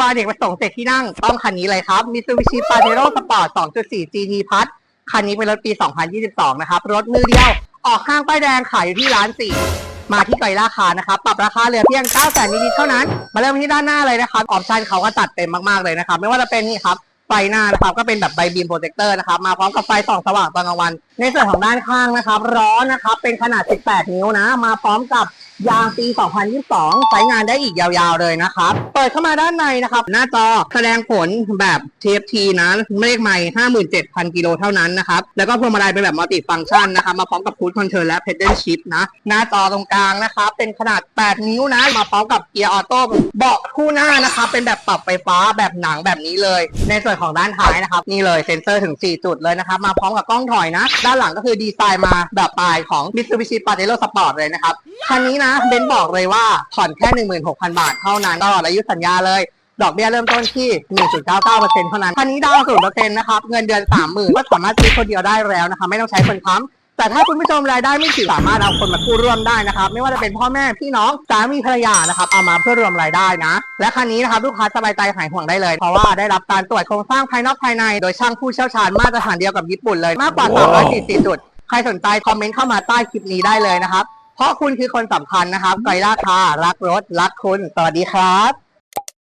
วร์เด็กประสงค์เจ็ดที่นั่ง ต้องคันนี้เลยครับ Mitsubishi Pajero Sport 2.4 GT Plus คันนี้เป็นรถปี 2022 นะครับ รถมือเดียว ออกห้างป้ายแดงขายอยู่ที่ร้านสี่มาที่ไกลราคานะครับ ปรับราคาเหลือเพียง 9 0 0 0 0นิดๆเท่านั้น มาเริ่มที่ด้านหน้าเลยนะครับ ออปชันเขาก็จัดเต็มมากๆเลยนะครับ ไม่ว่าจะเป็นนี่ครับไฟหน้านะครับก็เป็นแบบไบบีมโปรเจคเตอร์นะครับมาพร้อมกับไฟส่องสว่างตอนกลางวัน ในส่วนของด้านข้างนะครับล้อนะครับเป็นขนาด 18 นิ้วนะ มาพร้อมกับ ยางปี 2022 ใช้งานได้อีกยาวๆเลยนะครับ เปิดเข้ามาด้านในนะครับ หน้าจอแสดงผลแบบ TFT นะเลขใหม่ 57,000 กิโลเท่านั้นนะครับ แล้วก็พวงมาลัยเป็นแบบมัลติฟังก์ชันนะครับ มาพร้อมกับคูดคอนโทรลและ pedal shift นะ หน้าจอตรงกลางนะครับ เป็นขนาด 8 นิ้วนะ มาพร้อมกับเกียร์ออโต้เบาะคู่หน้านะครับ เป็นแบบปรับไฟฟ้าแบบหนังแบบนี้เลย ในส่วนของด้านท้ายนะครับ นี่เลยเซ็นเซอร์ถึง 4 จุดเลยนะครับ มาพร้อมกับกล้องถอยนะ ด้านหลังก็คือดีไซน์มาแบบปลายของ Mitsubishi Pajero Sport เลยนะครับ คันนี้นะเบนบอกเลยว่าผ่อนแค่ 16,000 บาทเท่านั้นตลอดอายุสัญญาเลย ดอกเบี้ยเริ่มต้นที่ 1.99%เท่านั้นคันนี้ดาวน์0%นะครับ เงินเดือน 30,000ก็สามารถซื้อคนเดียวได้แล้วนะคะ ไม่ต้องใช้คนค้ำแต่ถ้าคุณผู้ชมรายได้ไม่ถึงสามารถเอาคนมากู้ร่วมได้นะครับ ไม่ว่าจะเป็นพ่อแม่พี่น้องสามีภรรยานะครับเอามาเพื่อรวมรายได้นะ และคันนี้นะครับลูกค้าสบายใจหายห่วงได้เลย เพราะว่าได้รับการตรวจโครงสร้างภายนอกภายใน โดยช่างผู้เชี่ยวชาญมาตรฐานเดียวกับญี่ปุ่นเลยมากกว่า340จุดใครสนใจคอมเมนต์เข้ามาใต้คลิปนี้ได้เลยนะครับ เพราะคุณคือคนสำคัญนะครับไกรล่าคารักรถ รักคุณ สวัสดีครับ